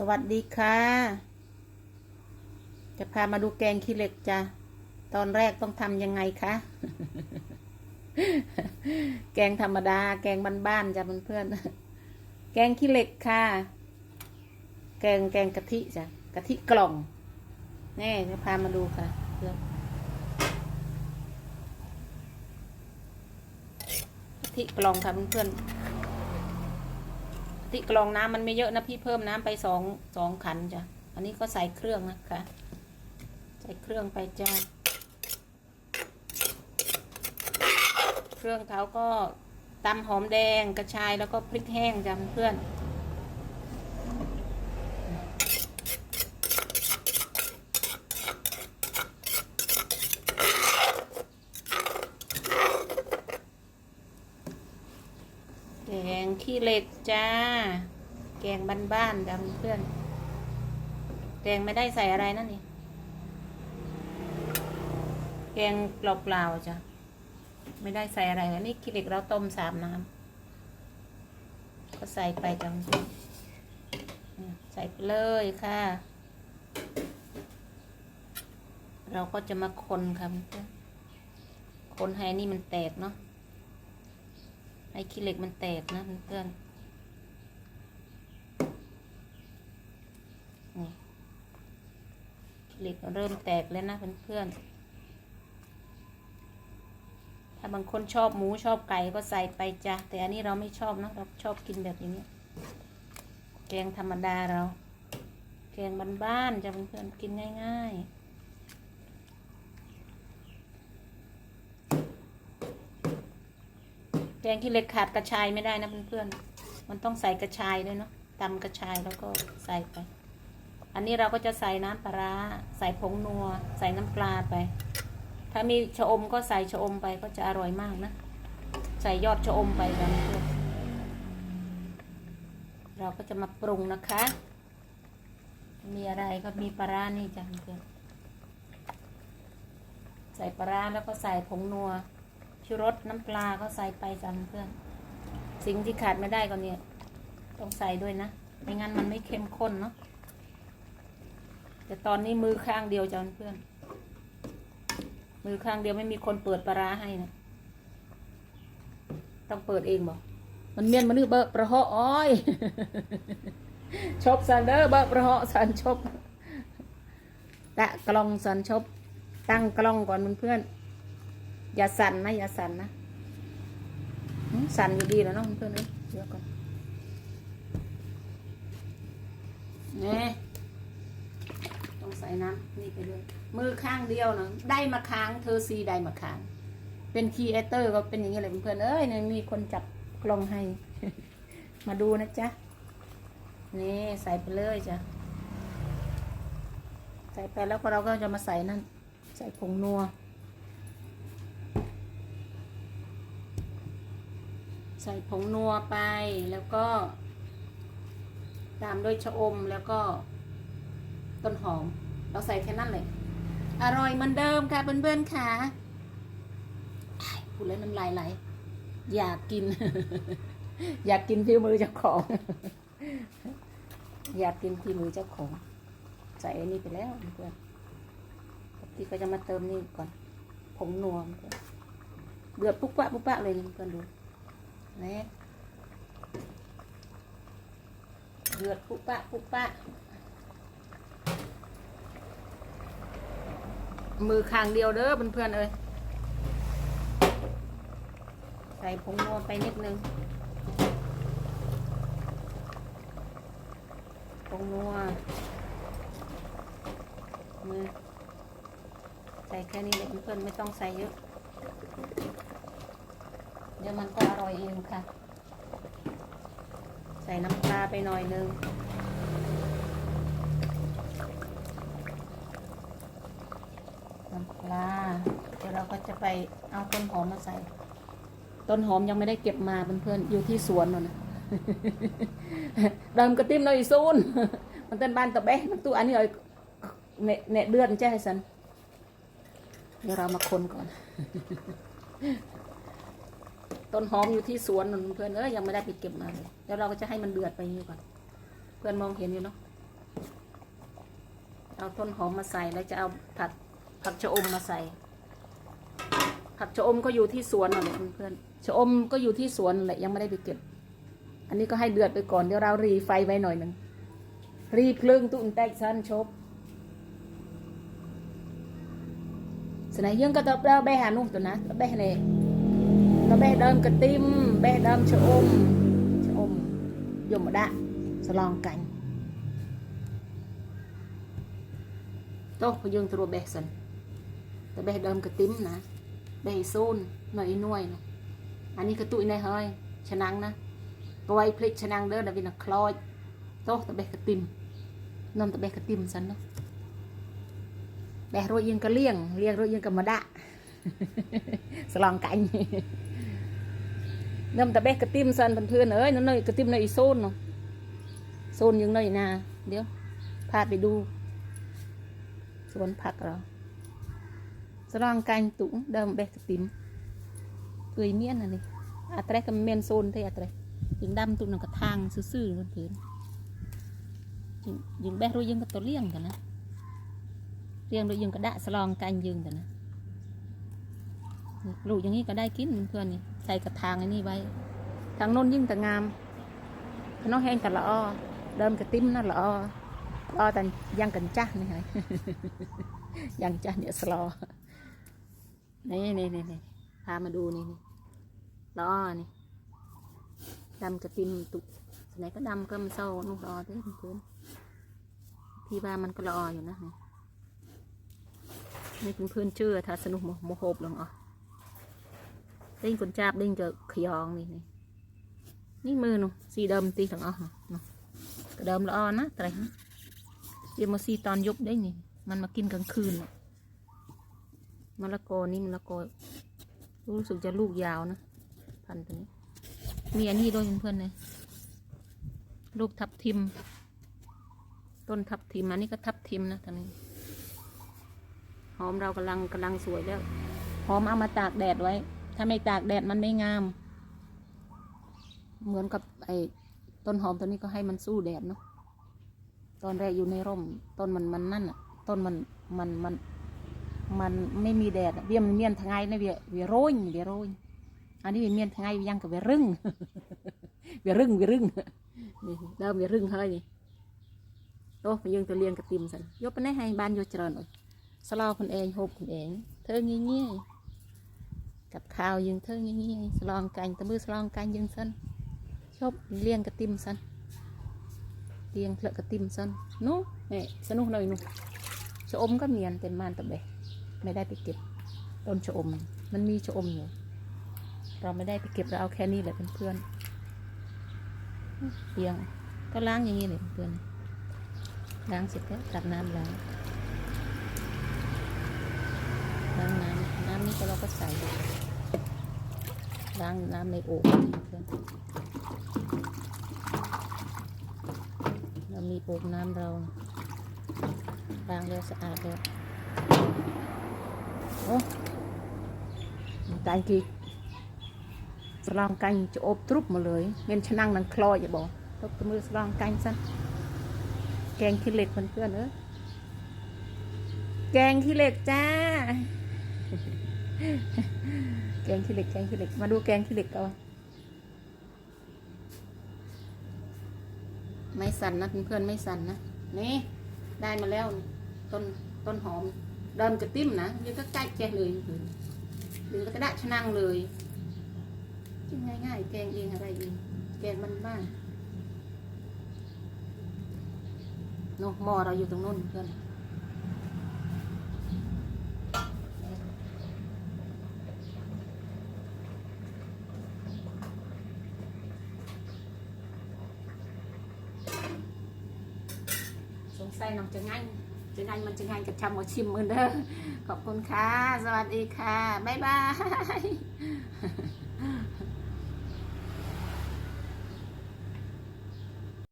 สวัสดีค่ะ จะพามาดูแกงขี้เหล็กจ้ะ ตอนแรกต้องทำยังไงคะ แกงธรรมดา แกงบ้านๆจ้ะเพื่อนๆ แกงขี้เหล็กค่ะ แกงแกงกะทิจ้ะ กะทิกล่อง แน่จะพามาดูค่ะเพื่อนกะทิกล่องค่ะเพื่อนๆ ที่กรองน้ำมันไม่เยอะนะพี่เพิ่มน้ำไปสองสองขันจ้ะ อันนี้ก็ใส่เครื่องนะคะ ใส่เครื่องไปจ้ะ เครื่องเขาก็ตำหอมแดงกระชายแล้วก็พริกแห้งจ้ะเพื่อน แกงขี้เหล็กจ้า แกงบ้านๆจ้ะเพื่อน แกงไม่ได้ใส่อะไรนั่นนี่ แกงเปล่าๆจ้ะ ไม่ได้ใส่อะไรนนี้ขี้เหล็กเราต้มสามน้ำ ก็ใส่ไปจ้ะเพื่อนเนี่ยใส่ไปเลยค่ะ เราก็จะมาคนค่ะเพื่อนคนให้นี่มันแตกเนาะ ให้ขี้เหล็กมันแตกนะเพื่อนเหล็กเริ่มแตกแล้วนะเพื่อนๆ ถ้าบางคนชอบหมูชอบไก่ก็ใส่ไปจ้ะ แต่อันนี้เราไม่ชอบนะเราชอบกินแบบอย่างนี้ แกงธรรมดาเรา แกงบ้านๆจ้ะเพื่อนๆ กินง่าย ๆ แกงขี้เหล็กขาดกระชายไม่ได้นะเพื่อนๆ มันต้องใส่กระชายด้วยเนาะตำกระชายแล้วก็ใส่ไป อันนี้เราก็จะใส่น้ำปลาร้าใส่ผงนัว ใส่น้ำปลาไป ถ้ามีชะอมก็ใส่ชะอมไปก็จะอร่อยมากนะ ใส่ยอดชะอมไปกันเพื่อนเราก็จะมาปรุงนะคะ มีอะไรก็มีปลาร้านี่จ้ะเพื่อนใส่ปลาร้าแล้วก็ใส่ผงนัว ชูรสน้ำปลาก็ใส่ไปจำเพื่อน สิ่งที่ขาดไม่ได้ก็เนี่ย ต้องใส่ด้วยนะ ไม่งั้นมันไม่เข้มข้นเนาะ แต่ตอนนี้มือข้างเดียวจำเพื่อน มือข้างเดียวไม่มีคนเปิดปลาร้าให้นะ ต้องเปิดเองบอก มันเมียนมันนึกเบอร์ประหาะอ้อย ชบสันเดอร์เบอร์ประหาะสันชบตะกล้องสันชบตั้งกล้องก่อนเพื่อนๆอ อย่าสั่นนะอย่าสั่นนะสั่นอยู่ดีแล้วเนาะเพื่อนเอ้ยเดี๋ยวก่อนนี่ต้องใส่น้ำนี่ไปด้วยมือข้างเดียวนะได้มาค้างเธอซีได้มาค้าง เป็นคีเอเตอร์ก็เป็นอย่างนี้เลยเพื่อนเอ้ยเนี่ยมีคนจับกลองให้ มาดูนะจ๊ะนี่ใส่ไปเลยจ้ะใส่ไปแล้วก็เราก็จะมาใส่นั่น ใส่ผงนัว ใส่ผงนัวไปแล้วก็ ตามด้วยชะอมแล้วก็ต้นหอม เราใส่แค่นั้นเลย อร่อยเหมือนเดิมค่ะเพื่อนๆค่ะพูดแล้วน้ำลายไหลอยากกิน อยากกินฝีมือเจ้าของ อยากกินฝีมือเจ้าของ ใส่อันนี้ไปแล้วเพื่อนที่ก็จะมาเติมนี่ก่อนผงนัวเบือนเดือดปุ๊บปะปุ๊บปะเลยเพื่อนดู นี่เดือดปุ๊ปะปุ๊ปะ มือข้างเดียวเด้อเพื่อนๆเอ้ยใส่ผงนัวไปนิดนึงผงนัวมือใส่แค่นี้เลยเพื่อนๆไม่ต้องใส่เยอะ เดี๋ยวมันก็อร่อยเองค่ะ ใส่น้ำปลาไปหน่อยนึงน้ำปลาเดี๋ยวเราก็จะไปเอาต้นหอมมาใส่ ต้นหอมยังไม่ได้เก็บมาเพื่อนๆอยู่ที่สวนน่ะนะเดิมกระติ้มเราอีซูนมันเต้นบ้านตะเบ๊ะมันตู้อันนี้เลยเนเนเดือนแจ้สันเดี๋ยวเรามาคนก่อน ต้นหอมอยู่ที่สวนนนเพื่อนเอ้ยยังไม่ได้ไปเก็บมาเลยแล้วเราก็จะให้มันเดือดไปนี้ก่อน เพื่อนมองเห็นอยู่เนาะเอาต้นหอมมาใส่แล้วจะเอาผักผักชะอมมาใส่ ผักชะอมก็อยู่ที่สวนนั่นแหละเพื่อนๆชะอมก็อยู่ที่สวนแหละยังไม่ได้ไปเก็บ อันนี้ก็ให้เดือดไปก่อนเดี๋ยวเรารีไฟไว้หน่อยหนึ่งรีเพลิงตุ้นแตกสั้นชบสนายยังก็ตบเราแบหานุ่มตัวนะแบเน่เราแบเดิมกระติมแบเดิมชะอมชะอมยมดะสลองกันโต๊ะพยังตัวเบสันแต่เบเดิมกระติมนะเบโซนหน่อยน่วยนะอันนี้กระตุยในเฮ้ยชนังนะกไว้พลิกชนังเด้อดาวินาคลอยโต๊ะตะเบกระติมนอนตะเบกระติมสันเนาะแบโรยยังกระเลี่ยงเลี่ยงโรยยังกระมาดะสลองกัน นำตะเบกกระติมสันเพื่อนเอ้ยนั่นเลยกระติมในอีโซนเนาะโซนยังในนาเดี๋ยวพาไปดู สวนผักเราสรองกันตุ้งเดิมเบกกระติมเคยเมียนอันนี้อัตรากับเมียนโซนที่อัตรายิงดำตุนงกระทางซื่อๆเพื่อนยิงแบกรู้ยิงกับตัวเลี้ยงกันนะเลี้ยงรู้ยิงกระดะสลองกันยิงกันนะ ลูกอย่างนี้ก็ได้กินเพื่อนนี่ใส่กระถางอันนี้ไว้ทางโน้นยิ่งแต่งามขนมแห้งกันละอ้อเดิมกระติ้มนั่นละอ้ออ้อแต่ยังกันจ้านี่ไงยังจ้าเนี่ยสลอนี่นี่นี่นี่พามาดูนี่นี่ละอ้อนี่ดำกระติ้มตุกไหนก็ดำก็มันเศร้านุ่งละอ้อเพื่อนพี่บ้ามันก็ละอ้ออยู่นะนี่นี่เพื่อนเชื่อท้าสนุกโมโหบลงอะ ดิ้งคนจับดิ้งจะขยองนี่นี่นี่มือหนูสีดำตีถังอะกระดมละอ่อนนะแต่เดี๋ยวมาซีตอนยบได้นี่มันมากินกลางคืนนะมะละกอนี่มะละกอรู้สึกจะลูกยาวนะพันตัวนี้ มีอันนี้ด้วยเพื่อนๆเลยลูกทับทิม ต้นทับทิมอันนี้ก็ทับทิมนะทางนี้หอมเรากำลังกำลังสวยแล้วหอมเอามาตากแดดไว้ ถ้าไม่ตากแดดมันไม่งาม เหมือนกับไอ้ต้นหอมตัวนี้ก็ให้มันสู้แดดเนาะตอนแรกอยู่ในร่ม ต้นมันมันนั่นอะ ต้นมันมันมันมันไม่มีแดดเวียมเมียนทางไงนะเวียเวียโรยเวียโรยอันนี้เวียเมียนทางไงยังกับเวียรึงเวียรึงเวียรึงนี่เริ่มเวียรึงเฮ้ยนี่โตไปยังตัวเลี้ยงกระติมสันยกไปให้ให้บ้านโยเจริญหน่อยสลาวคนเองโฮบคนเอง เธองี้งี้ กับข้าวยังเธองี้งี้สลองกันตะมือสลองกันยังสันชอบเลี้ยงกระติมสันเตียงเพลกระติมซันนู้นี่สนุกหน่อยนู้ชะอมก็เมียนเต็มมานตะเบะไม่ได้ไปเก็บต้นชะอม มันมีชะอมอยู่เราไม่ได้ไปเก็บเราเอาแค่นี้แหละเพื่อนเตียงก็ล้างอย่างนี้เลยเพื่อนล้างเสร็จแล้วตักน้ำล้างล้างน้ำ ก็เราก็ใส่ล้างน้ำในโอ่งเพื่อนเรามีโป่งน้ำเราล้างแล้วสะอาดแล้วโอ้การกีสลองกัญจะอบทรุบมาเลยเงินชะนังนังคลอยอย่าบอกตบมือสลองกัญสั้นแกงขี้เหล็กเพื่อนๆเออแกงขี้เหล็กจ้า แกงขี้เหล็กแกงขี้เหล็ก มาดูแกงขี้เหล็กก่อนไม่สั่นนะเพื่อนๆไม่สั่นนะ นี่ ได้มาแล้ว ต้นต้นหอม เดิมจะติ้มนะยังก็ใกล้แกะเลยหรือก็ได้ชนังเลยกินง่ายๆ แกงเองอะไรเองแกงมันบ้านโน่หม้อเราอยู่ตรงนู้นเพื่อน สงสัยน้องจะง่ายจะง่ายมันจะง่ายกับชำหัวชิมมือเด้อขอบคุณค่ะ สวัสดีค่ะ บ๊ายบาย